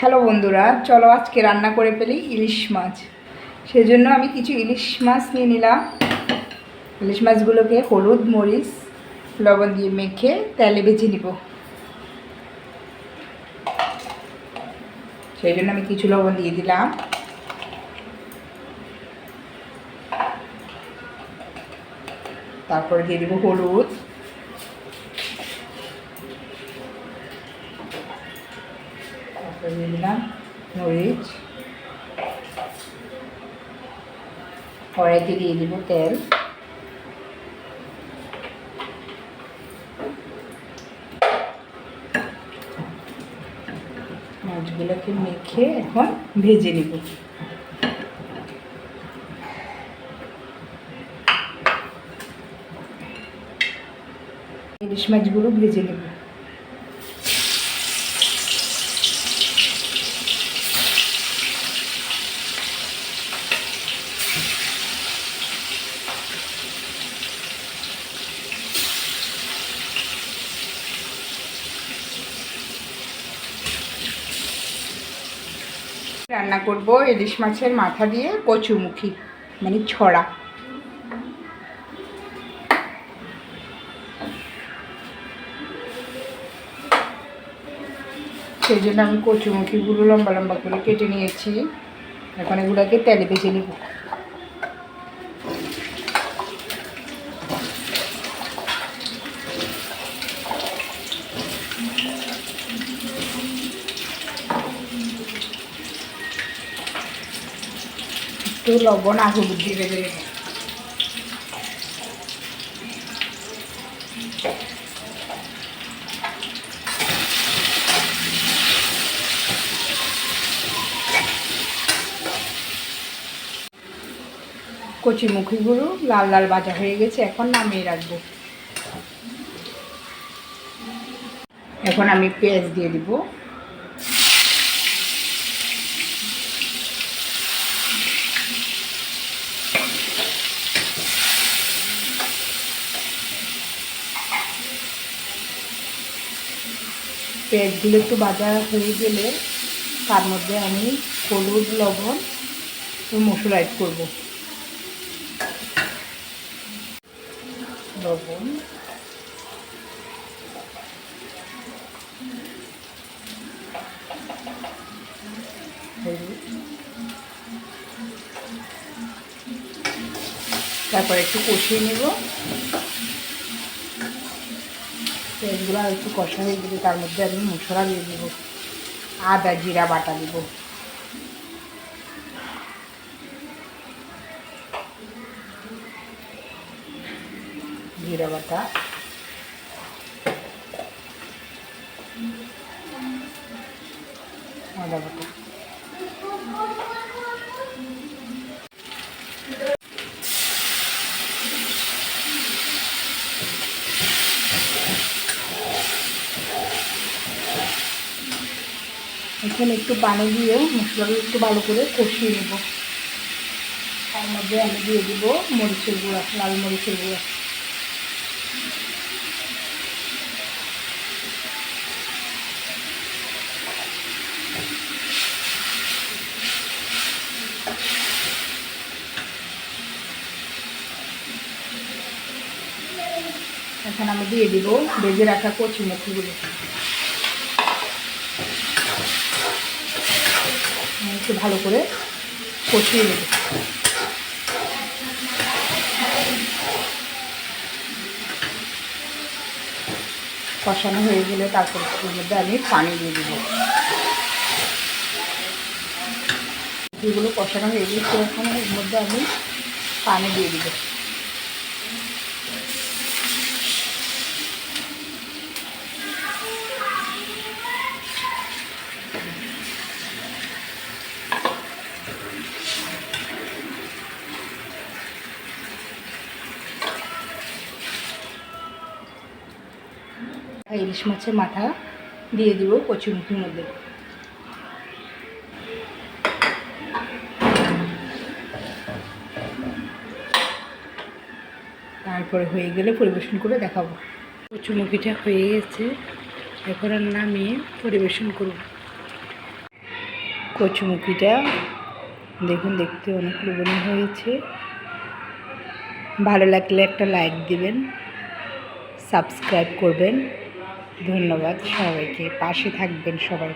Hello বন্ধুরা, চলো আজকে রান্না করে ফেলি ইলিশ মাছ। সেজন্য আমি কিছু ইলিশ মাছ নিয়ে নিলাম। ইলিশ মাছগুলোকে হলুদ, মরিচ, লবণ দিয়ে মেখে তেলে ভেজে নিব। সেই জন্য আমি কিছু লবণ দিয়ে দিলাম। তারপরে দিয়ে দেবো হলুদ তারপরে দিয়ে দিলাম, মরিচ। কড়াইতে দিয়ে দিব তেল। মাছগুলোকে মেখে এখন ভেজে নিব। ইলিশ মাছগুলো ভেজে নেব। রান্না করব ইলিশ মাছের মাথা দিয়ে কচুমুখী মানে ছড়া। সেই জন্য আমি কচুমুখিগুলো লম্বা লম্বা করে কেটে নিয়েছি। এখন এগুলোকে তেলে ভেজে নেব। একটু লবণ আর দিয়ে ভেজে নেব কচি মুখিগুলো লাল লাল ভাজা হয়ে গেছে, এখন নামিয়ে রাখব। এখন আমি পেঁয়াজ দিয়ে দিব। পেঁয়াজগুলো একটু ভাজা হয়ে গেলে তার মধ্যে আমি হলুদ, লবণ মশলা অ্যাড করব। লবণ। হলুদ তারপর একটু কষিয়ে নেব। আর একটু কষা হয়ে গেলে তার মধ্যে আমি মশলা দিয়ে দেবো, আদা, জিরা, বাটা দেব। জিরা, বাটা। আদা, বাটা। এখানে একটু পানি দিয়ে মশলাগুলো একটু ভালো করে কষিয়ে নেব। তার মধ্যে আমি দিয়ে দিব মরিচের গুঁড়া, লাল মরিচের গুঁড়া। এখন আমি দিয়ে দিব ভেজে রাখা কচি মুখিগুলো একটু ভালো করে কষিয়ে নেব। কষানো হয়ে গেলে তারপর এর মধ্যে আমি পানি দিয়ে দেবো। যেগুলো কষানো হয়ে গেছে এর মধ্যে আমি পানি দিয়ে দেবো। ইলিশ মাছের মাথা দিয়ে দিব কচুমুখির মধ্যে। তারপরে হয়ে গেলে পরিবেশন করে দেখাবো। কচুমুখিটা হয়ে গেছে। এখন আর নামিয়ে পরিবেশন করব। কচুমুখিটা দেখুন, দেখতে অনেক লোভনীয় হয়েছে। ভালো লাগলে একটা লাইক দিবেন সাবস্ক্রাইব করবেন। ধন্যবাদ সবাইকে পাশে থাকবেন সবাই।